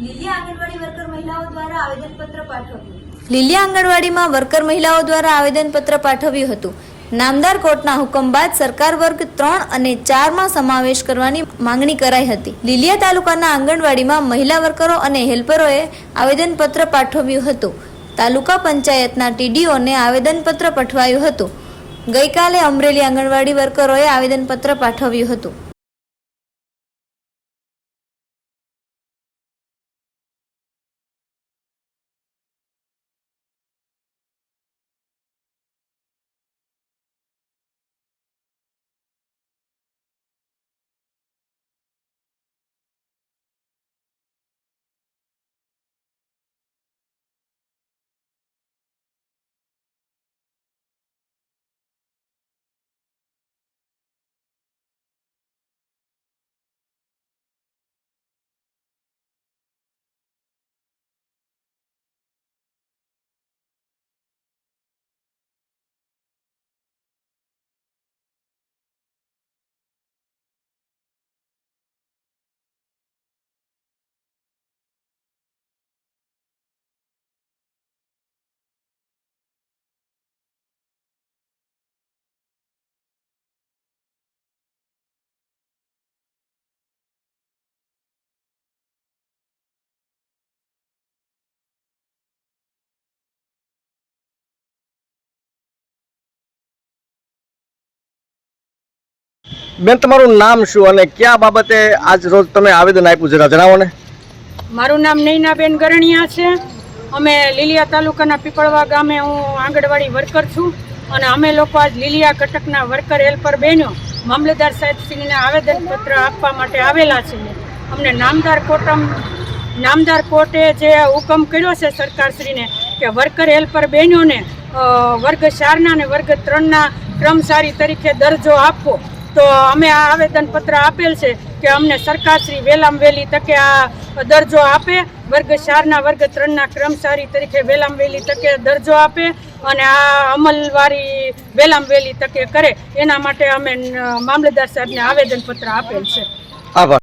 લીલિયા આંગણવાડી worker મહિલાઓ દ્વારા આવેદનપત્ર પાઠવ્યું. આંગણવાડીમાં વર્કર મહિલાઓ દ્વારા આવેદનપત્ર પાઠવ્યું હતું. નામદાર કોર્ટના હુકમ બાદ સરકાર વર્ગ ત્રણ અને ચારમાં સમાવેશ કરવાની માંગણી કરાઈ હતી. લીલિયા તાલુકાના આંગણવાડીમાં મહિલા વર્કરો અને હેલ્પરોએ આવેદનપત્ર પાઠવ્યું હતું. તાલુકા પંચાયતના ટીડીઓને આવેદનપત્ર પઠવાયું હતું. ગઈકાલે અમરેલી આંગણવાડી વર્કરોએ આવેદનપત્ર પાઠવ્યું હતું. બેન, તમારું નામ શું અને કયા બાબતે આજ રોજ તમે આવેદન આપ્યું જરા જણાવો ને મારું નામ નૈનાબેન ગરણિયા છે. અમે લીલિયા તાલુકાના પીપળવા ગામે હું આંગણવાડી વર્કર છું અને અમે લોકો આજ લીલિયા કટકના વર્કર હેલ્પર બહેનો મામલતદાર સાહેબશ્રીને આવેદનપત્ર આપવા માટે આવેલા છીએ. અમને નામદાર કોટમ નામદાર કોર્ટે જે હુકમ કર્યો છે સરકારશ્રીને કે વર્કર હેલ્પર બહેનોને વર્ગ ચારના અને વર્ગ ત્રણના કર્મચારી તરીકે દરજ્જો આપવો. તો અમે આ આવેદનપત્ર આપેલ છે કે અમને સરકારશ્રી વહેલામ વહેલી તકે આ દરજ્જો આપે. વર્ગ ચારના, વર્ગ ત્રણના કર્મચારી તરીકે વહેલામ વહેલી તકે દરજ્જો આપે અને આ અમલવારી વહેલામ વહેલી તકે કરે. એના માટે અમે મામલતદાર સાહેબને આવેદનપત્ર આપેલ છે. આભાર.